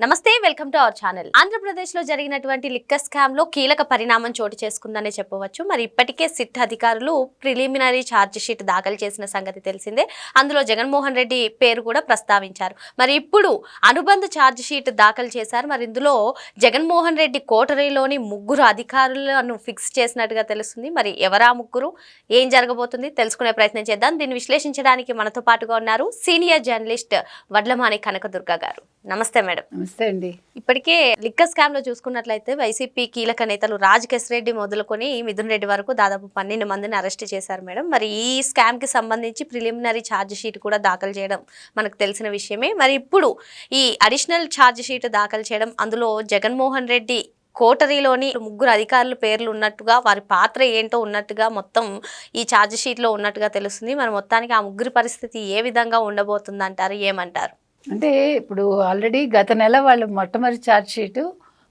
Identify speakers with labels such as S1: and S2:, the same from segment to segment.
S1: నమస్తే welcome to our channel. ఆంధ్రప్రదేశ్లో జరిగినటువంటి లిక్కర్ స్కామ్లో కీలక పరిణామం చోటు చేసుకుందనే చెప్పవచ్చు. మరి ఇప్పటికే సిట్ అధికారులు ప్రిలిమినరీ ఛార్జ్ షీట్ దాఖలు చేసిన సంగతి తెలిసిందే. అందులో జగన్మోహన్ రెడ్డి పేరు కూడా ప్రస్తావించారు. మరి ఇప్పుడు అనుబంధ ఛార్జ్ షీట్ దాఖలు చేశారు. మరి ఇందులో జగన్మోహన్ రెడ్డి కోటరీలోని ముగ్గురు అధికారులను ఫిక్స్ చేసినట్టుగా తెలుస్తుంది. మరి ఎవరా ముగ్గురు? ఏం జరగబోతుంది? తెలుసుకునే ప్రయత్నం చేద్దాం. దీన్ని విశ్లేషించడానికి మనతో పాటుగా ఉన్నారు సీనియర్ జర్నలిస్ట్ వడ్లమాని కనకదుర్గ గారు. నమస్తే మేడం.
S2: నమస్తే అండి.
S1: ఇప్పటికే లిక్కర్ స్కామ్లో చూసుకున్నట్లయితే వైసీపీ కీలక నేతలు రాజ్ రెడ్డి మొదలుకొని మిథున్ రెడ్డి వరకు దాదాపు పన్నెండు మందిని అరెస్ట్ చేశారు మేడం. మరి ఈ స్కామ్కి సంబంధించి ప్రిలిమినరీ ఛార్జ్ షీట్ కూడా దాఖలు చేయడం మనకు తెలిసిన విషయమే. మరి ఇప్పుడు ఈ అడిషనల్ ఛార్జ్ షీట్ దాఖలు చేయడం అందులో జగన్మోహన్ రెడ్డి కోటరీలోని ముగ్గురు అధికారుల పేర్లు ఉన్నట్టుగా వారి పాత్ర ఏంటో ఉన్నట్టుగా మొత్తం ఈ ఛార్జ్ షీట్లో ఉన్నట్టుగా తెలుస్తుంది. మరి మొత్తానికి ఆ ముగ్గురి పరిస్థితి ఏ విధంగా ఉండబోతుంది అంటారు ఏమంటారు?
S2: అంటే ఇప్పుడు ఆల్రెడీ గత నెల వాళ్ళు మొట్టమొదటి ఛార్జ్ షీటు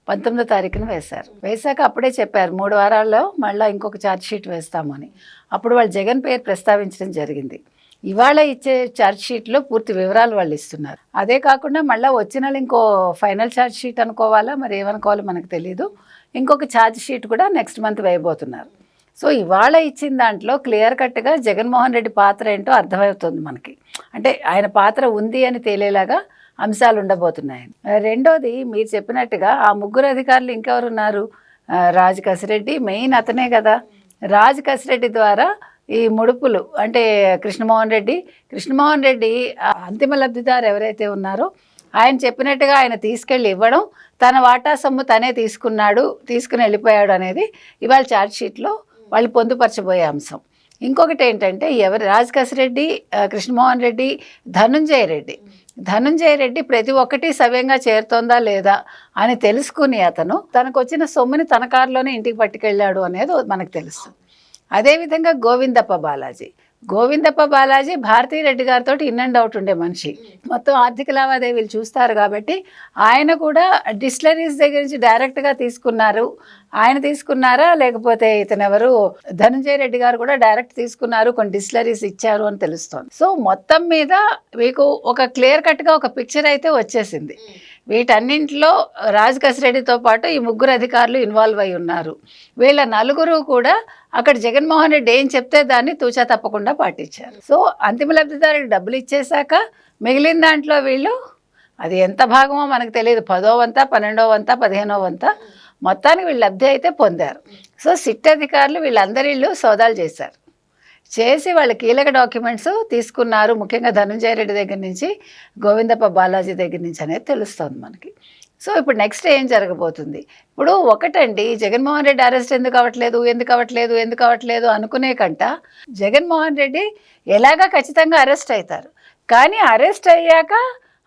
S2: పంతొమ్మిదో తారీఖున వేశారు. వేశాక అప్పుడే చెప్పారు మూడు వారాల్లో మళ్ళీ ఇంకొక ఛార్జ్ షీట్ వేస్తామని. అప్పుడు వాళ్ళు జగన్ పేరు ప్రస్తావించడం జరిగింది. ఇవాళ ఇచ్చే ఛార్జ్ షీట్లో పూర్తి వివరాలు వాళ్ళు ఇస్తున్నారు. అదే కాకుండా మళ్ళీ వచ్చిన ఇంకో ఫైనల్ ఛార్జ్ షీట్ అనుకోవాలా? మరి ఏమనుకోవాలో మనకు తెలియదు ఇంకొక ఛార్జ్ షీట్ కూడా నెక్స్ట్ మంత్ వేయబోతున్నారు. సో ఇవాళ ఇచ్చిన దాంట్లో క్లియర్ కట్గా జగన్మోహన్ రెడ్డి పాత్ర ఏంటో అర్థమవుతుంది మనకి. అంటే ఆయన పాత్ర ఉంది అని తేలేలాగా అంశాలు ఉండబోతున్నాయి. రెండోది మీరు చెప్పినట్టుగా ఆ ముగ్గురు అధికారులు ఇంకెవరున్నారు? రాజ్ కసిరెడ్డి మెయిన్ అతనే కదా. రాజ్ కసిరెడ్డి ద్వారా ఈ ముడుపులు అంటే కృష్ణమోహన్ రెడ్డి కృష్ణమోహన్ రెడ్డి అంతిమ లబ్ధిదారు ఎవరైతే ఉన్నారో ఆయన చెప్పినట్టుగా ఆయన తీసుకెళ్ళి ఇవ్వడం తన వాటా సొమ్ము తనే తీసుకున్నాడు తీసుకుని వెళ్ళిపోయాడు అనేది ఇవాళ ఛార్జ్ షీట్లో వాళ్ళు పొందుపరచబోయే అంశం. ఇంకొకటి ఏంటంటే ఎవరు రాజకాశ రెడ్డి కృష్ణమోహన్ రెడ్డి ధనుంజయ రెడ్డి. ధనుంజయ రెడ్డి ప్రతి ఒక్కటి సవ్యంగా చేరుతోందా లేదా అని తెలుసుకుని అతను తనకు వచ్చిన సొమ్ముని తన కారులోనే ఇంటికి పట్టుకెళ్ళాడు అనేది మనకు తెలుసు. అదేవిధంగా గోవిందప్ప బాలాజీ. గోవిందప్ప బాలాజీ భారతీ రెడ్డి గారితో ఇన్ అండ్ అవుట్ ఉండే మనిషి. మొత్తం ఆర్థిక లావాదేవీలు చూస్తారు కాబట్టి ఆయన కూడా డిస్టిలరీస్ దగ్గర నుంచి డైరెక్ట్గా తీసుకున్నారు. ఆయన తీసుకున్నారా? లేకపోతే ఇతను ఎవరు? ధనంజయ రెడ్డి గారు కూడా డైరెక్ట్ తీసుకున్నారు. కొన్ని డిస్టిలరీస్ ఇచ్చారు అని తెలుస్తోంది. సో మొత్తం మీద మీకు ఒక క్లియర్ కట్గా ఒక పిక్చర్ అయితే వచ్చేసింది. వీటన్నింటిలో రాజ్ కసిరెడ్డితో పాటు ఈ ముగ్గురు అధికారులు ఇన్వాల్వ్ అయి ఉన్నారు. వీళ్ళ నలుగురు కూడా అక్కడ జగన్మోహన్ రెడ్డి ఏం చెప్తే దాన్ని తూచా తప్పకుండా పాటించారు. సో అంతిమ లబ్ధిదారుడికి డబ్బులు ఇచ్చేశాక మిగిలిన దాంట్లో వీళ్ళు అది ఎంత భాగమో మనకు తెలియదు. పదో వంత పన్నెండో వంత పదిహేనో వంత మొత్తానికి వీళ్ళు లబ్ధి అయితే పొందారు. సో సిట్ అధికారులు వీళ్ళందరిళ్ళు సోదాలు చేశారు. చేసి వాళ్ళ కీలక డాక్యుమెంట్స్ తీసుకున్నారు. ముఖ్యంగా ధనంజయ రెడ్డి దగ్గర నుంచి గోవిందప్ప బాలాజీ దగ్గర నుంచి అనేది తెలుస్తుంది మనకి. సో ఇప్పుడు నెక్స్ట్ ఏం జరగబోతుంది? ఇప్పుడు ఒకటండి జగన్మోహన్ రెడ్డి అరెస్ట్ ఎందుకు అవ్వట్లేదు ఎందుకు అవ్వట్లేదు ఎందుకు అవ్వట్లేదు అనుకునే కంట జగన్మోహన్ రెడ్డి ఎలాగా ఖచ్చితంగా అరెస్ట్ అవుతారు కానీ అరెస్ట్ అయ్యాక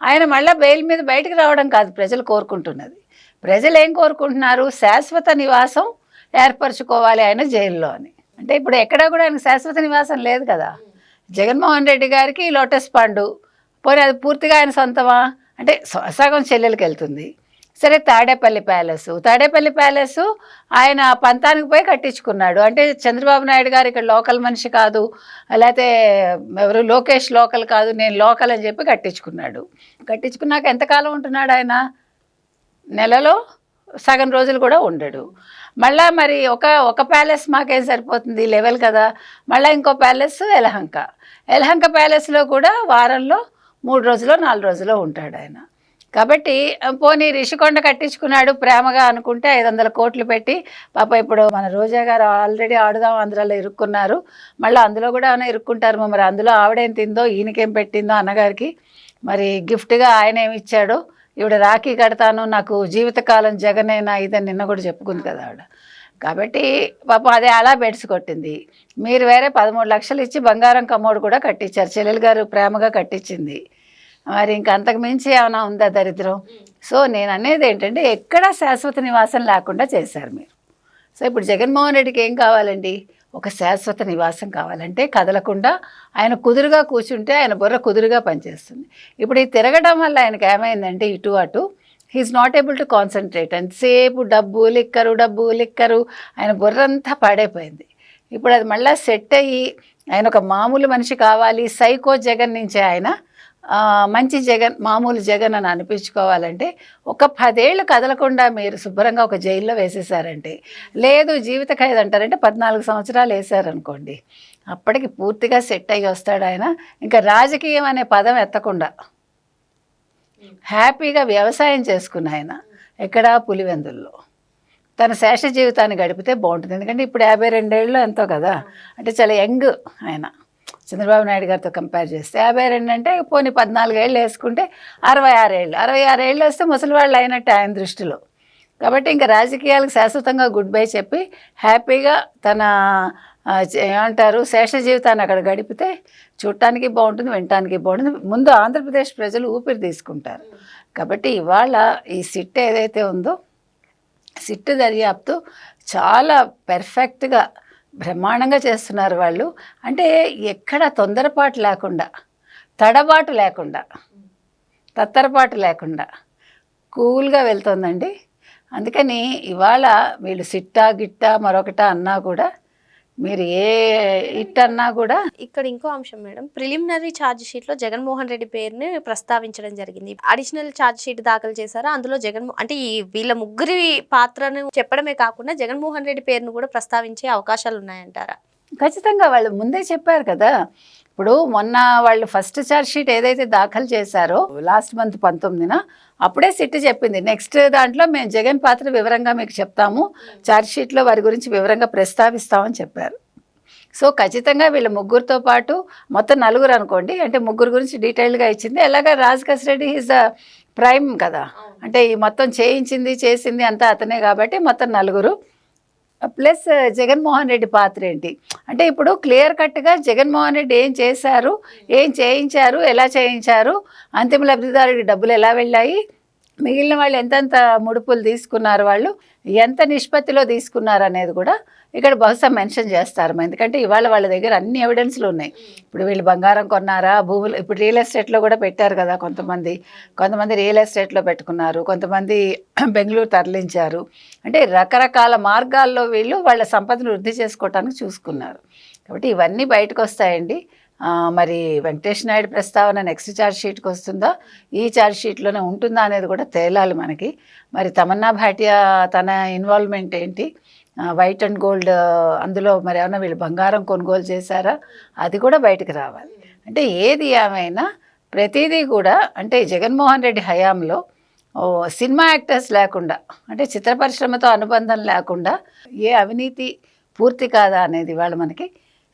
S2: ఆయన మళ్ళీ బెయిల్ మీద బయటకు రావడం కాదు ప్రజలు కోరుకుంటున్నది. ప్రజలు ఏం కోరుకుంటున్నారు? శాశ్వత నివాసం ఏర్పరచుకోవాలి ఆయన జైల్లో అని. అంటే ఇప్పుడు ఎక్కడా కూడా ఆయనకు శాశ్వత నివాసం లేదు కదా. జగన్మోహన్ రెడ్డి గారికి లోటస్ పండు పోనీ అది పూర్తిగా ఆయన సొంతమా? అంటే స- సగం చెల్లెలకి వెళ్తుంది. సరే తాడేపల్లి ప్యాలెస్. తాడేపల్లి ప్యాలెస్ ఆయన పంతానికి పోయి కట్టించుకున్నాడు. అంటే చంద్రబాబు నాయుడు గారు ఇక్కడ లోకల్ మనిషి కాదు లేకపోతే ఎవరు లోకేష్ లోకల్ కాదు నేను లోకల్ అని చెప్పి కట్టించుకున్నాడు. కట్టించుకున్నాక ఎంతకాలం ఉంటున్నాడు ఆయన? నెలలో సగం రోజులు కూడా ఉండడు. మళ్ళా మరి ఒక ఒక ప్యాలెస్ మాకేం సరిపోతుంది లెవెల్ కదా. మళ్ళీ ఇంకో ప్యాలెస్ ఎలహంక. ఎలహంక ప్యాలెస్లో కూడా వారంలో మూడు రోజులు నాలుగు రోజులు ఉంటాడు ఆయన. కాబట్టి పోనీ రిషికొండ కట్టించుకున్నాడు ప్రేమగా అనుకుంటే ఐదు వందల కోట్లు పెట్టి పాప ఇప్పుడు మన రోజా గారు ఆల్రెడీ ఆడుదాం ఆంధ్రాలో ఇరుక్కున్నారు. మళ్ళీ అందులో కూడా ఏమైనా ఇరుక్కుంటారు మరి. అందులో ఆవిడేం తిందో ఈయనకేం పెట్టిందో అన్నగారికి మరి గిఫ్ట్గా ఆయన ఏమి ఇచ్చాడో ఈవిడ రాఖీ కడతాను నాకు జీవితకాలం జగనేనా ఇదని నిన్న కూడా చెప్పుకుంది కదా ఆవిడ. కాబట్టి పాపం అదే అలా బెడ్స్ కొట్టింది. మీరు వేరే పదమూడు లక్షలు ఇచ్చి బంగారం కమ్మోడు కూడా కట్టించారు. చెల్లెలు గారు ప్రేమగా కట్టించింది. మరి ఇంక అంతకు మించి ఏమైనా ఉందా దరిద్రం? సో నేను అనేది ఏంటంటే ఎక్కడా శాశ్వత నివాసం లేకుండా చేశారు మీరు. సో ఇప్పుడు జగన్మోహన్ రెడ్డికి ఏం కావాలండి? ఒక శాశ్వత నివాసం కావాలంటే కదలకుండా ఆయన కుదురుగా కూర్చుంటే ఆయన బుర్ర కుదురుగా పనిచేస్తుంది. ఇప్పుడు ఈ తిరగడం వల్ల ఆయనకి ఏమైందంటే ఇటు అటు he's not able to concentrate ఎంతసేపు డబ్బు లిక్కరు డబ్బు లిక్కరు ఆయన బుర్రంతా పాడైపోయింది. ఇప్పుడు అది మళ్ళీ సెట్ అయ్యి ఆయన ఒక మామూలు మనిషి కావాలి సైకో జగన్ నుంచి ఆయన మంచి జగన్ మామూలు జగన్ అని అనిపించుకోవాలంటే ఒక పదేళ్ళు కదలకుండా మీరు శుభ్రంగా ఒక జైల్లో వేసేసారంటే లేదు జీవిత ఖైదు అంటారంటే పద్నాలుగు సంవత్సరాలు వేసారనుకోండి అప్పటికి పూర్తిగా సెట్ అయ్యి వస్తాడు ఆయన. ఇంకా రాజకీయం అనే పదం ఎత్తకుండా హ్యాపీగా వ్యవసాయం చేసుకున్న ఆయన ఎక్కడ పులివెందుల్లో. తన శేష జీవితాన్ని గడిపితే బాగుంటుంది. ఎందుకంటే ఇప్పుడు యాభై రెండేళ్ళు ఎంతో కదా అంటే చాలా యంగ్ ఆయన. చంద్రబాబు నాయుడు గారితో కంపేర్ చేస్తే యాభై రెండు అంటే పోనీ పద్నాలుగేళ్ళు వేసుకుంటే అరవై ఆరేళ్ళు అరవై ఆరేళ్ళు వస్తే ముసలి వాళ్ళు అయినట్టు ఆయన దృష్టిలో. కాబట్టి ఇంకా రాజకీయాలకు శాశ్వతంగా గుడ్ బై చెప్పి హ్యాపీగా తన ఏమంటారు శేష జీవితాన్ని అక్కడ గడిపితే చూడటానికి బాగుంటుంది వినటానికి బాగుంటుంది. ముందు ఆంధ్రప్రదేశ్ ప్రజలు ఊపిరి తీసుకుంటారు. కాబట్టి ఇవాళ ఈ సిట్ ఏదైతే ఉందో సిట్టు దర్యాప్తు చాలా పెర్ఫెక్ట్గా బ్రహ్మాండంగా చేస్తున్నారు వాళ్ళు. అంటే ఎక్కడ తొందరపాటు లేకుండా తడబాటు లేకుండా తత్తరపాటు లేకుండా కూల్గా వెళ్తుందండి. అందుకని ఇవాళ వీళ్ళు సిట్టా గిట్టా మరొకట అన్నా కూడా మీరు ఏ ఇట్ అన్నా కూడా
S1: ఇక్కడ ఇంకో అంశం మేడం. ప్రిలిమినరీ ఛార్జ్ షీట్లో జగన్మోహన్ రెడ్డి పేరుని ప్రస్తావించడం జరిగింది. అడిషనల్ ఛార్జ్ షీట్ దాఖలు చేశారు? అందులో జగన్ అంటే ఈ వీళ్ళ ముగ్గురి పాత్రను చెప్పడమే కాకుండా జగన్మోహన్ రెడ్డి పేరును కూడా ప్రస్తావించే అవకాశాలు ఉన్నాయంటారా
S2: ఖచ్చితంగా వాళ్ళు ముందే చెప్పారు కదా ఇప్పుడు మొన్న వాళ్ళు ఫస్ట్ ఛార్జ్ షీట్ ఏదైతే దాఖలు చేశారో లాస్ట్ మంత్ పంతొమ్మిదిన అప్పుడే సిట్ చెప్పింది. నెక్స్ట్ దాంట్లో మేము జగన్ పాత్ర వివరంగా మీకు చెప్తాము. ఛార్జ్ షీట్లో వారి గురించి వివరంగా ప్రస్తావిస్తామని చెప్పారు. సో ఖచ్చితంగా వీళ్ళ ముగ్గురితో పాటు మొత్తం నలుగురు అనుకోండి అంటే ముగ్గురు గురించి డీటెయిల్గా ఇచ్చింది. ఎలాగ Raj Reddy is the prime కదా. అంటే ఈ మొత్తం చేయించింది చేసింది అంతా అతనే కాబట్టి మొత్తం నలుగురు. ప్లస్ జగన్మోహన్ రెడ్డి పాత్ర ఏంటి? అంటే ఇప్పుడు క్లియర్ కట్గా జగన్మోహన్ రెడ్డి ఏం చేశారు? ఏం చేయించారు? ఎలా చేయించారు? అంతిమ లబ్ధిదారుడికి డబ్బులు ఎలా వెళ్ళాయి? మిగిలిన వాళ్ళు ఎంతెంత ముడుపులు తీసుకున్నారు వాళ్ళు ఎంత నిష్పత్తిలో తీసుకున్నారు అనేది కూడా ఇక్కడ బహుశా మెన్షన్ చేస్తారు. ఎందుకంటే ఇవాళ వాళ్ళ దగ్గర అన్ని ఎవిడెన్స్లు ఉన్నాయి. ఇప్పుడు వీళ్ళు బంగారం కొన్నారా భూములు ఇప్పుడు రియల్ ఎస్టేట్లో కూడా పెట్టారు కదా కొంతమంది. కొంతమంది రియల్ ఎస్టేట్లో పెట్టుకున్నారు కొంతమంది బెంగళూరు తరలించారు. అంటే రకరకాల మార్గాల్లో వీళ్ళు వాళ్ళ సంపదను వృద్ధి చేసుకోవటానికి చూసుకున్నారు. కాబట్టి ఇవన్నీ బయటకు వస్తాయండి. మరి వెంకటేష్ నాయుడు ప్రస్తావన నెక్స్ట్ ఛార్జ్ షీట్కి వస్తుందా? ఈ ఛార్జ్ షీట్లోనే ఉంటుందా అనేది కూడా తేలాలి మనకి. మరి తమన్నా భాటియా తన ఇన్వాల్వ్మెంట్ ఏంటి? వైట్ అండ్ గోల్డ్ అందులో మరి ఏమైనా వీళ్ళు బంగారం కొనుగోలు చేశారా? అది కూడా బయటకు రావాలి. అంటే ఏది ఏమైనా ప్రతిదీ కూడా అంటే జగన్మోహన్ రెడ్డి హయాంలో ఓ, సినిమా యాక్టర్స్ లేకుండా అంటే చిత్ర పరిశ్రమతో అనుబంధం లేకుండా ఏ అవినీతి పూర్తి కాదా అనేది వాళ్ళు మనకి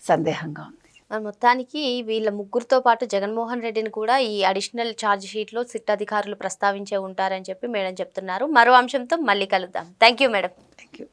S2: సందేహంగా ఉంది.
S1: మొత్తానికి వీళ్ళ ముగ్గురితో పాటు జగన్మోహన్ రెడ్డిని కూడా ఈ అడిషనల్ ఛార్జ్ షీట్లో సిట్ అధికారులు ప్రస్తావించే ఉంటారని చెప్పి మేడం చెప్తున్నారు. మరో అంశంతో మళ్ళీ కలుద్దాం. Thank you madam
S2: thank you